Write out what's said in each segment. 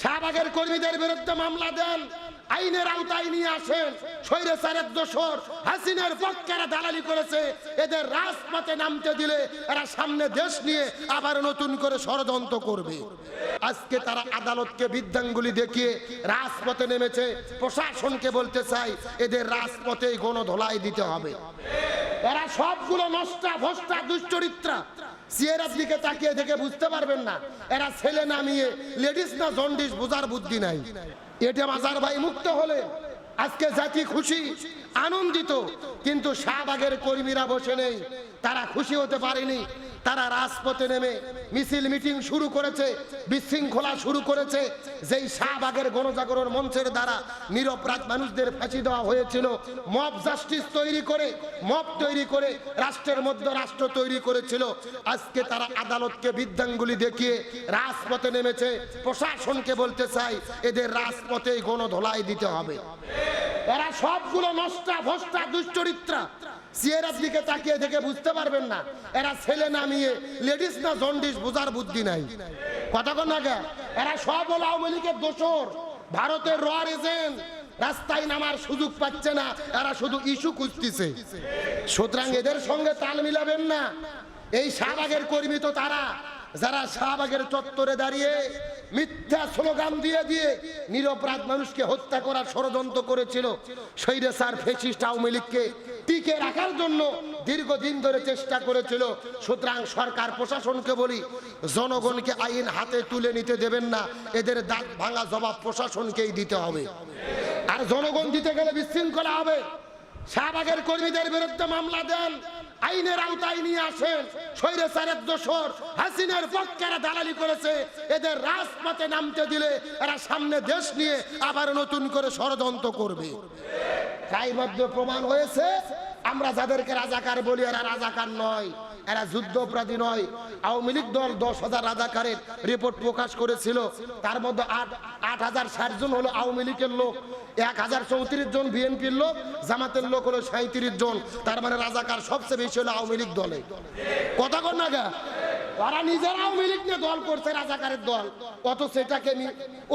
শাহবাগের কর্মীদের বিরুদ্ধে মামলা দেন, আইনের আওতায় নিয়ে আসেন স্বৈরাচারের দোষর হাসিনের পক্ষেরা দালালি করেছে, এদের রাজপথে নামতে দিলে এরা সামনে দেশ নিয়ে আবার নতুন করে ষড়যন্ত্র করবে। আজকে তারা আদালতকে বিদ্যাঙ্গুলি দেখিয়ে রাজপথে নেমেছে, প্রশাসনকে বলতে চাই, এদের রাজপথে গণধোলাই দিতে হবে। এরা সবগুলো নষ্টা, ভষ্টা, দুশ্চরিত্রা সিয়েরার দিকে তাকিয়ে দেখে বুঝতে পারবেন না। এরা ছেলে নামিয়ে লেডিস না জন্ডিস, বোঝার বুদ্ধি নাই। এটা মাজার ভাই মুক্ত হলে আজকে জাতি খুশি, আনন্দিত। কিন্তু শাহবাগের কর্মীরা বসে নেই, তারা খুশি হতে পারেনি। তারা রাজপথে নেমে মিছিল, মিটিং শুরু করেছে, বিশৃঙ্খলা শুরু করেছে। যেই শাহবাগের গণজাগরণ মঞ্চের দ্বারা নিরপরাধ মানুষদের ফাঁসি দেওয়া হয়েছিল, মব জাস্টিস তৈরি করে, মব তৈরি করে, রাষ্ট্রের মধ্যে রাষ্ট্র তৈরি করেছিল। আজকে তারা আদালতকে বিদ্যাঙ্গুলি দেখিয়ে রাজপথে নেমেছে। প্রশাসনকে বলতে চাই, এদের রাজপথেই গণধোলাই দিতে হবে। এরা সবগুলো নষ্টা, ভষ্টা, দুশ্চরিত্রা। সিয়েরার দিকে তাকিয়ে দেখে বুঝতে পারবেন না। এরা ছেলে নামিয়ে লেডিস না জন্ডিস, বোঝার বুদ্ধি নাই। কথা কন না এরা সব হল আওয়ামী লীগের দোষর। ভারতের রয়ার এজেন্ট, রাস্তায় নামার সুযোগ পাচ্ছে না, এরা শুধু ইস্যু খুঁজতেছে। সুতরাং এদের সঙ্গে তাল মিলাবেন না। এই শাহবাগের কর্মী তো তারা। যারা শাহবাগের চত্বরে দাঁড়িয়ে মিথ্যা স্লোগান দিয়ে দিয়ে নিরপরাধ মানুষকে হত্যা করার ষড়যন্ত্র করেছিল সৈরে স্যার ফেসিস্ট আওয়ামী লীগকে টিকে রাখার জন্য দীর্ঘদিন ধরে চেষ্টা করেছিল। সুতরাং সরকার প্রশাসনকে বলি, জনগণকে আইন হাতে তুলে নিতে দেবেন না, এদের দাঁত ভাঙা জবাব প্রশাসনকেই দিতে হবে। আর জনগণ দিতে গেলে বিশৃঙ্খলা হবে। শাহবাগের কর্মীদের বিরুদ্ধে মামলা দেন আইনের আওতায় নিয়ে আসেন। স্বৈরাচারের দোষর হাসিনের পক্ষেরা দালালি করেছে। এদের রাজপথে নামতে দিলে এরা সামনে দেশ নিয়ে আবার নতুন করে ষড়যন্ত্র করবে। তাই মধ্যে প্রমাণ হয়েছে। আমরা যাদেরকে রাজাকার বলি, এরা রাজাকার নয়। এরা যুদ্ধ অপরাধী নয়। আওয়ামী লীগ দল দশ হাজার রাজাকারের রিপোর্ট প্রকাশ করেছিল। তার মধ্যে আট আট হাজার ষাট জন হলো আওয়ামী লীগের লোক, এক হাজার চৌত্রিশ জন বিএনপির লোক, জামাতের লোক হলো সাঁত্রিশ জন। তার মানে রাজাকার সবচেয়ে বেশি হলো আওয়ামী লীগ দলে। কথা কর না গা। ওরা নিজেরা আওয়ামী নিয়ে দল করছে, রাজাকারের দল। অত সেটাকে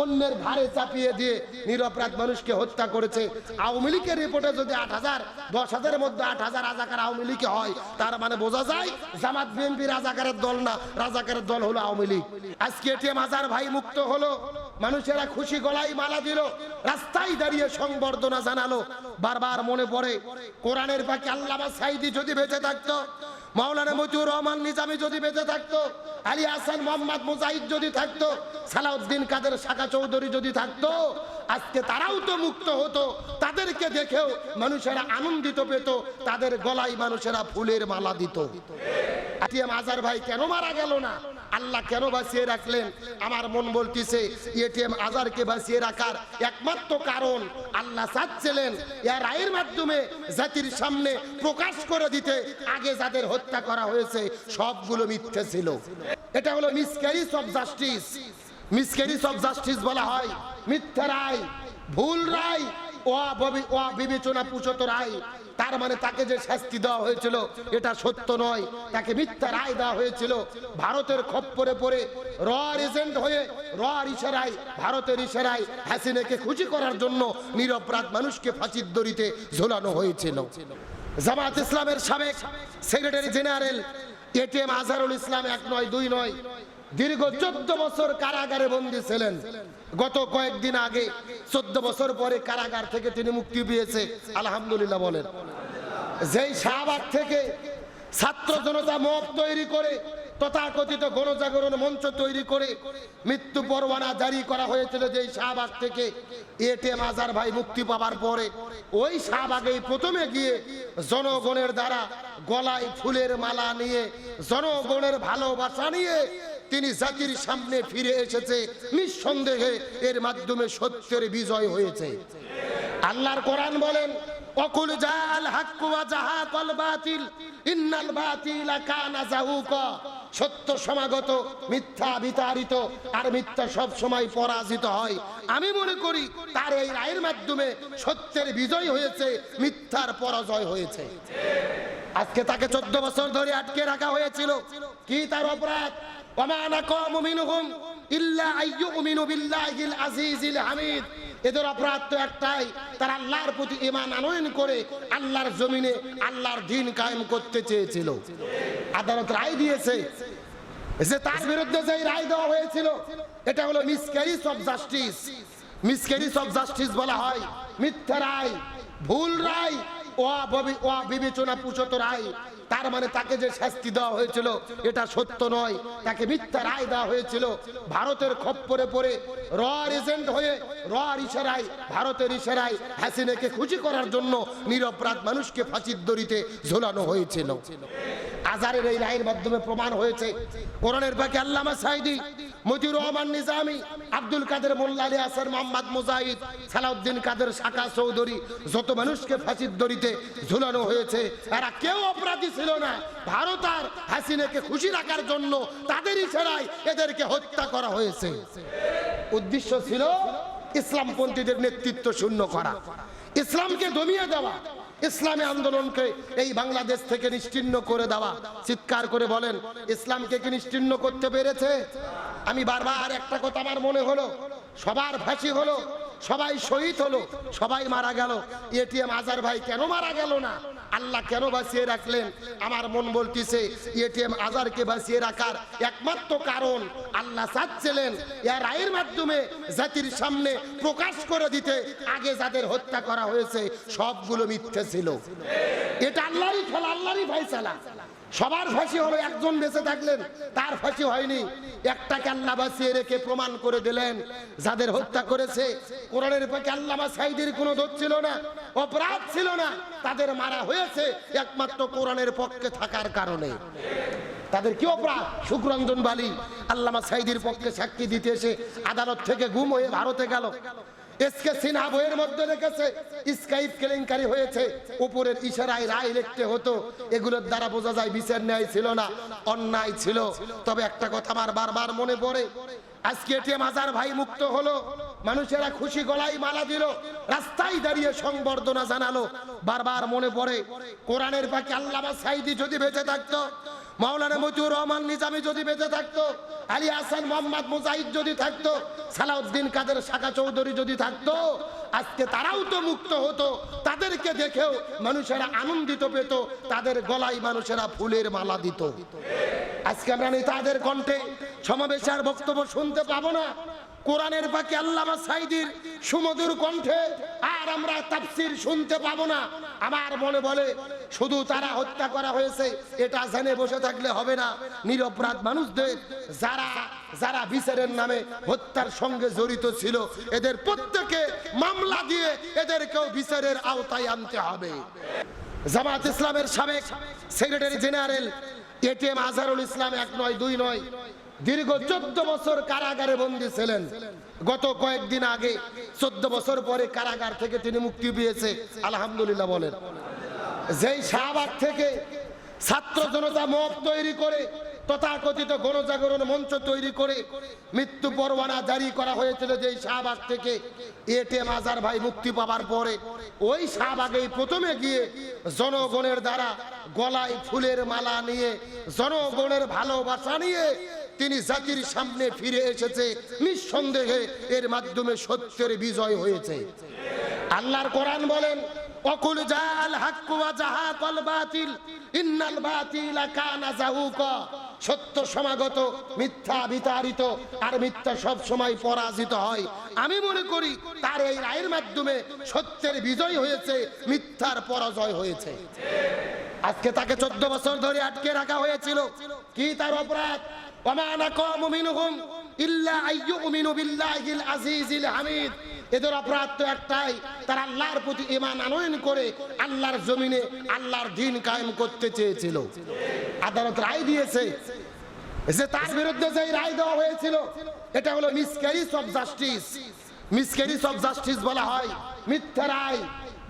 অন্যের ভারে চাপিয়ে দিয়ে নিরপরাধ মানুষকে হত্যা করেছে। আওয়ামী লীগের রিপোর্টে যদি আট হাজার, দশ হাজারের মধ্যে আট হাজার রাজাকার আওয়ামী লীগে হয়, তার মানে বোঝা যায় জামাত, বিএনপি রাজাকারের দল না, রাজাকারের দল হলো আওয়ামী লীগ। আজকে এটিএম হাজার ভাই মুক্ত হলো, মানুষেরা খুশি গলায় মালা দিল, রাস্তায় দাঁড়িয়ে সংবর্ধনা জানালো। বারবার মনে পড়ে, কোরআনের পাখি আল্লামা সাইদি যদি বেঁচে থাকতো মাওলানা মতিউর রহমান নিজামি যদি বেঁচে থাকতো, আলী হাসান, মোহাম্মদ মুজাহিদ যদি থাকতো, সালাউদ্দিন কাদের শাখা চৌধুরী যদি থাকতো আজকে তারাও তো মুক্ত হতো, তাদেরকে দেখেও মানুষেরা আনন্দিত পেত, তাদের গলায় মানুষেরা ফুলের মালা দিত। আজার ভাই কেন মারা গেল না? আল্লাহ কেন বাঁচিয়ে রাখলেন? আমার মন বলতেছে এটিএম আজারকে বাঁচিয়ে রাখার একমাত্র কারণ আল্লাহ চাচ্ছিলেন এর রায়ের মাধ্যমে জাতির সামনে প্রকাশ করে দিতে, আগে যাদের হত্যা করা হয়েছে, সবগুলো মিথ্যে ছিল। এটা হলো miscarriage of justice. Miscarriage of justice বলা হয়। মিথ্যা রায়, ভুল রায় অবিবে- বিবেচনা পুষত রায়। তার মানে তাকে যে শাস্তি দেওয়া হয়েছিল, এটা সত্য নয়। তাকে মিথ্যা রায় দেওয়া হয়েছিল। ভারতের খপ্পরে পড়ে রয়ার এজেন্ট হয়ে রয়ার ইশারায়, ভারতের ইশারায় হাসিনাকে খুশি করার জন্য নিরপরাধ মানুষকে ফাঁসির দড়িতে ঝোলানো হয়েছিল। জামাত ইসলামের সাবেক secretary general ATM Azharul Islam এক নয়, দুই নয়। দীর্ঘ চোদ্দ বছর কারাগারে বন্দী ছিলেন। গত কয়েকদিন আগে চোদ্দ বছর পরে কারাগার থেকে তিনি মুক্তি পেয়েছে, আলহামদুলিল্লাহ বলেন। যেই শাহবাগ থেকে ছাত্র জনতা মত তৈরি করে, তথাকথিত গণজাগরণ মঞ্চ তৈরি করে মৃত্যু পরোয়ানা জারি করা হয়েছিল যেই শাহবাগ থেকে এটিএম আজার ভাই মুক্তি পাবার পরে, ওই শাহবাগেই প্রথমে গিয়ে জনগণের দ্বারা গলায় ফুলের মালা নিয়ে, জনগণের ভালোবাসা নিয়ে তিনি জাতির সামনে ফিরে এসেছে, নিঃসন্দেহে এর মাধ্যমে সত্যের বিজয় হয়েছে। আল্লাহর কোরআন বলেন, অকুল জাল হাক্কু ওয়া জাহাকাল বাতিল, ইন্নাল বাতিলা কানা জাহুকা। সত্য সমাগত, মিথ্যা বিতাড়িত, আর মিথ্যা সব সময় পরাজিত হয়। আমি মনে করি, তার এই রায়ের মাধ্যমে সত্যের বিজয় হয়েছে, মিথ্যার পরাজয় হয়েছে। আজকে তাকে চোদ্দ বছর ধরে আটকে রাখা হয়েছিল। কি তার অপরাধ? এদের অপরাধ তো একটাই, তারা আল্লাহর প্রতি ইমান আনয়ন করে আল্লাহর জমিনে আল্লাহর দিন কায়েম করতে চেয়েছিল। আদালত রায় দিয়েছে তার বিরুদ্ধে রায় দেওয়া হয়েছিল, এটা হলো জাস্টিস। জাস্টিস বলা হয়, মিথ্যা রায়, ভুল রায়, অবিবেচনা পুচত রায়। তার মানে তাকে যে শাস্তি দেওয়া হয়েছিল, এটা সত্য নয়। তাকে মিথ্যা রায় দেওয়া হয়েছিল। ভারতের খপ্পরে পড়ে র এজেন্ট হয়ে র ইশারায়, ভারতের ইশারায় হাসিনাকে খুশি করার জন্য নিরপরাধ মানুষকে ফাঁসির দড়িতে ঝোলানো হয়েছিল। আজারের এই রায়ের মাধ্যমে প্রমাণ হয়েছে। কোরআনের বাকি আল্লামা সাইদি মতিউর রহমান নিজামি, আব্দুল কাদের মোল্লা আলী আসার মোহাম্মদ মুজাহিদ, সালাউদ্দিন কাদের শাখা চৌধুরী, যত মানুষকে ফাঁসির দড়িতে ঝুলানো হয়েছে, এরা কেউ অপরাধী ছিল না। ভারত আর হাসিনাকে খুশি রাখার জন্য তাদের ইশারায় এদেরকে হত্যা করা হয়েছে। উদ্দেশ্য ছিল ইসলামপন্থীদের নেতৃত্ব শূন্য করা। ইসলামকে দমিয়ে দেওয়া। ইসলামী আন্দোলনকে এই বাংলাদেশ থেকে নিশ্চিন্ন করে দেওয়া। চিৎকার করে বলেন, ইসলামকে কি নিশ্চিন্ন করতে পেরেছে? আমি বারবার একটা কথা আমার মনে হলো, সবার ফাঁসি হলো, সবাই শহীদ হলো, সবাই মারা গেল। এটিএম আজার ভাই কেন মারা গেল না? আল্লাহ কেন বাঁচিয়ে রাখলেন? আমার মন বলতেছে এটিএম আজারকে বাঁচিয়ে রাখার একমাত্র কারণ আল্লাহ চাচ্ছিলেন এর রায়ের মাধ্যমে জাতির সামনে প্রকাশ করে দিতে। আগে যাদের হত্যা করা হয়েছে, সবগুলো মিথ্যে ছিল। এটা আল্লাহরই খেলা আল্লাহরই ফাইসালা সবার ফাঁসি হলো একজন বেঁচে থাকলেন, তার ফাঁসি হয়নি। একটা কাল্লা বাঁচিয়ে রেখে প্রমাণ করে দিলেন, যাদের হত্যা করেছে, কোরআনের পাকে আল্লামা সাইদের কোনো দোষ ছিল না, অপরাধ ছিল না, তাদের মারা হয়েছে একমাত্র কোরআনের পক্ষে থাকার কারণে। তাদের কি অপরাধ? শুক্রঞ্জন বালি আল্লামা সাইদির পক্ষে সাক্ষী দিতে এসে আদালত থেকে গুম হয়ে ভারতে গেল। এসকে সিনহা বইয়ের মধ্যে রেখেছে। স্কাইপ কেলেঙ্কারি হয়েছে। উপরের ইশারায় রায় লিখতে হতো। এগুলোর দ্বারা বোঝা যায় বিচার ন্যায় ছিল না, অন্যায় ছিল। তবে একটা কথা আমার বারবার মনে পড়ে। আজকে এটিএম ভাই মুক্ত হলো। মানুষেরা খুশি গলায় মালা দিল। রাস্তায় দাঁড়িয়ে সংবর্ধনা জানালো। বারবার মনে পড়ে, কোরআনের পাখি সাইদি যদি বেঁচে থাকতো মাওলানা মতিউর রহমান নিজামী যদি বেঁচে থাকতো, আলী হাসান মোহাম্মদ মুজাহিদ যদি থাকতো, সালাউদ্দিন কাদের শাখা চৌধুরী যদি থাকতো, আজকে তারাও তো মুক্ত হতো, তাদেরকে দেখেও মানুষেরা আনন্দিত পেত, তাদের গলায় মানুষেরা ফুলের মালা দিত। আজকে আমরা নেতাদের কণ্ঠে সমাবেশে আর বক্তব্য শুনতে পাবো না। কোরআনের পাকে আল্লামা সাইদির সুমধুর কণ্ঠে আর আমরা তাফসির শুনতে পাবো না। আমার মনে বলে শুধু তারা হত্যা করা হয়েছে, এটা জেনে বসে থাকলে হবে না। নিরপরাধ মানুষদের যারা যারা বিচারের নামে হত্যার সঙ্গে জড়িত ছিল, এদের প্রত্যেকে মামলা দিয়ে এদেরকেও বিচারের আওতায় আনতে হবে। জামাত ইসলামের সাবেক secretary general ATM Azharul Islam এক নয়, দুই নয়, দীর্ঘ চোদ্দ বছর কারাগারে বন্দী ছিলেন। গত কয়েকদিন আগে চোদ্দ বছর পরে কারাগার থেকে তিনি মুক্তি পেয়েছে, আলহামদুলিল্লাহ বলেন। যেই শাহবাগ থেকে ছাত্র জনতা মত তৈরি করে, তথাকথিত গণজাগরণ মঞ্চ তৈরি করে মৃত্যু পরোয়ানা জারি করা হয়েছিল যেই শাহবাগ থেকে। এটিএম আজার ভাই মুক্তি পাবার পরে ওই শাহবাগেই প্রথমে গিয়ে জনগণের দ্বারা গলায় ফুলের মালা নিয়ে, জনগণের ভালোবাসা নিয়ে তিনি জাতির সামনে ফিরে এসেছে। নিঃসন্দেহে এর মাধ্যমে সত্যের বিজয় হয়েছে। আল্লাহর কোরআন বলেন, অকুল জাল হাক্কু ওয়া জাহাকাল বাতিল, ইন্নাল বাতিলা কানা জাহুকা সত্য সমাগত, মিথ্যা বিতাড়িত, আর মিথ্যা সব সময় পরাজিত হয়। আমি মনে করি, তার এই রায়ের মাধ্যমে সত্যের বিজয় হয়েছে, মিথ্যার পরাজয় হয়েছে। আজকে তাকে চোদ্দ বছর ধরে আটকে রাখা হয়েছিল। কি তার অপরাধ? ইল্লা আইয়ুমিনু বিল্লাহিল আজিজিল হামিদ। এদের অপরাধ তো একটাই, তারা আল্লাহর প্রতি ইমান আনয়ন করে আল্লাহর জমিনে আল্লাহর দিন কায়েম করতে চেয়েছিল। আদালত রায় দিয়েছে যে তার বিরুদ্ধে যে রায় দেওয়া হয়েছিল, এটা হলো miscarriage of justice. Miscarriage of justice বলা হয়, মিথ্যা রায়,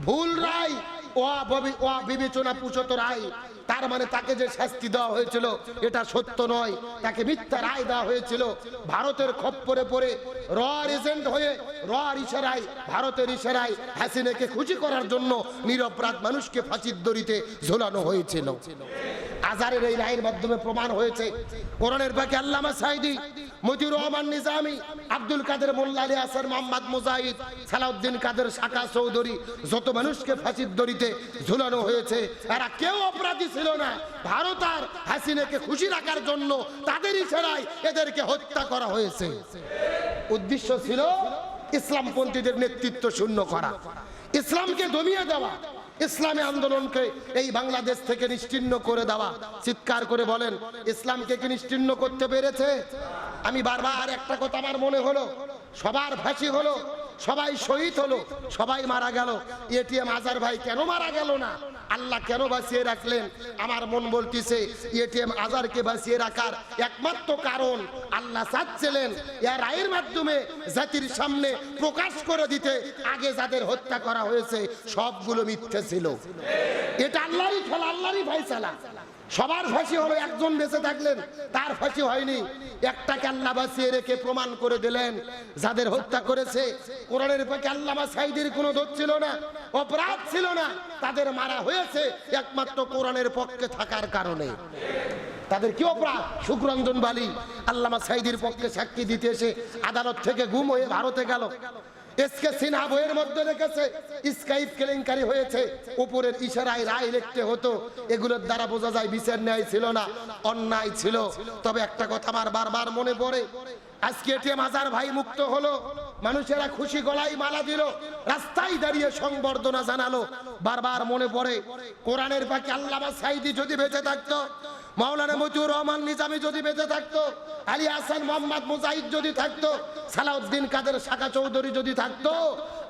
ভুল রায়, অবিবে- বিবেচনা পুচত রায়। তার মানে তাকে যে শাস্তি দেওয়া হয়েছিল, এটা সত্য নয়। তাকে মিথ্যা রায় দেওয়া হয়েছিল। ভারতের খপ্পরে পড়ে র এজেন্ট হয়ে র ইশারায়, ভারতের ইশারায় হাসিনাকে খুশি করার জন্য নিরপরাধ মানুষকে ফাঁসির দড়িতে ঝোলানো হয়েছিল। আজারের এই রায়ের মাধ্যমে প্রমাণ হয়েছে। কোরআনের পাকে আল্লামা সাইদি, মতিউর রহমান নিজামি, আব্দুল কাদের মোল্লা আলী আসার মোহাম্মদ মুজাহিদ, সালাউদ্দিন কাদের শাখা চৌধুরী, যত মানুষকে ফাঁসির দড়িতে ঝুলানো হয়েছে, এরা কেউ অপরাধী ছিল না। ভারত আর হাসিনাকে খুশি রাখার জন্য তাদের ইশারায় এদেরকে হত্যা করা হয়েছে। উদ্দেশ্য ছিল ইসলামপন্থীদের নেতৃত্ব শূন্য করা। ইসলামকে দমিয়ে দেওয়া। ইসলামী আন্দোলনকে এই বাংলাদেশ থেকে নিশ্চিন্ন করে দেওয়া। চিৎকার করে বলেন, ইসলামকে কি নিশ্চিন্ন করতে পেরেছে? আমি বারবার একটা কথা আমার মনে হলো, সবার ফাঁসি হলো, সবাই শহীদ হলো, সবাই মারা গেল। এটিএম আজার ভাই কেন মারা গেল না? আল্লাহ কেন বাঁচিয়ে রাখলেন? আমার মন বলতেছে এটিএম আজারকে বাঁচিয়ে রাখার একমাত্র কারণ আল্লাহ চাচ্ছিলেন এর রায়ের মাধ্যমে জাতির সামনে প্রকাশ করে দিতে। আগে যাদের হত্যা করা হয়েছে, সবগুলো মিথ্যে ছিল। এটা আল্লাহরই খেলা আল্লাহরই ফাইসালা সবার ফাঁসি হলো একজন বেঁচে থাকলেন, তার ফাঁসি হয়নি। একটা আল্লাহ বাঁচিয়ে রেখে প্রমাণ করে দিলেন, যাদের হত্যা করেছে, কোরআনের পাকে আল্লামা সাইদের কোনো দোষ ছিল না, অপরাধ ছিল না, তাদের মারা হয়েছে একমাত্র কোরআনের পক্ষে থাকার কারণে। তাদের কি অপরাধ? সুখরঞ্জন বালি আল্লামা সাইদির পক্ষে সাক্ষী দিতে এসে আদালত থেকে গুম হয়ে ভারতে গেল। এসকে সিনহা বইয়ের মধ্যে রেখেছে। স্কাইপ কেলেঙ্কারি হয়েছে। উপরের ইশারায় রায় লিখতে হতো। এগুলোর দ্বারা বোঝা যায় বিচার ন্যায় ছিল না, অন্যায় ছিল। তবে একটা কথা আমার বারবার মনে পড়ে। আজকে এটিএম হাজার ভাই মুক্ত হলো। মানুষেরা খুশি গলায় মালা দিল, রাস্তায় দাঁড়িয়ে সংবর্ধনা জানালো। বারবার মনে পড়ে, কোরআনের পাখি আল্লামা সাইদি যদি বেঁচে থাকতো, মাওলানা মতিউর রহমান নিজামী যদি বেঁচে থাকতো, আলী হাসান, মোহাম্মদ মুজাহিদ যদি থাকতো, সালাউদ্দিন কাদের শাখা চৌধুরী যদি থাকতো,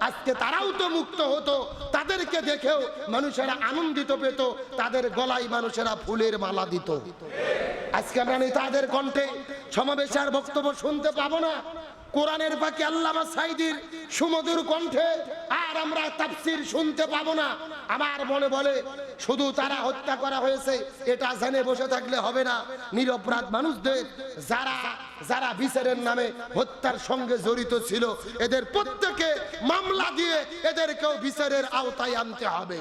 আজকে তারাও তো মুক্ত হতো, তাদেরকে দেখেও মানুষেরা আনন্দিত পেত, তাদের গলায় মানুষেরা ফুলের মালা দিত। আজকে আমরা তাদের কণ্ঠে সমাবেশে আর বক্তব্য শুনতে পাবো না। কোরআনের পাখি আল্লামা সাইদির সুমধুর কণ্ঠে, আর আমরা তাফসির শুনতে পাবো না। আমার মনে বলে, শুধু তারা হত্যা করা হয়েছে, এটা জেনে বসে থাকলে হবে না। নিরপরাধ মানুষদের যারা যারা বিচারের নামে হত্যার সঙ্গে জড়িত ছিল, এদের প্রত্যেকে মামলা দিয়ে এদেরকেও বিচারের আওতায় আনতে হবে।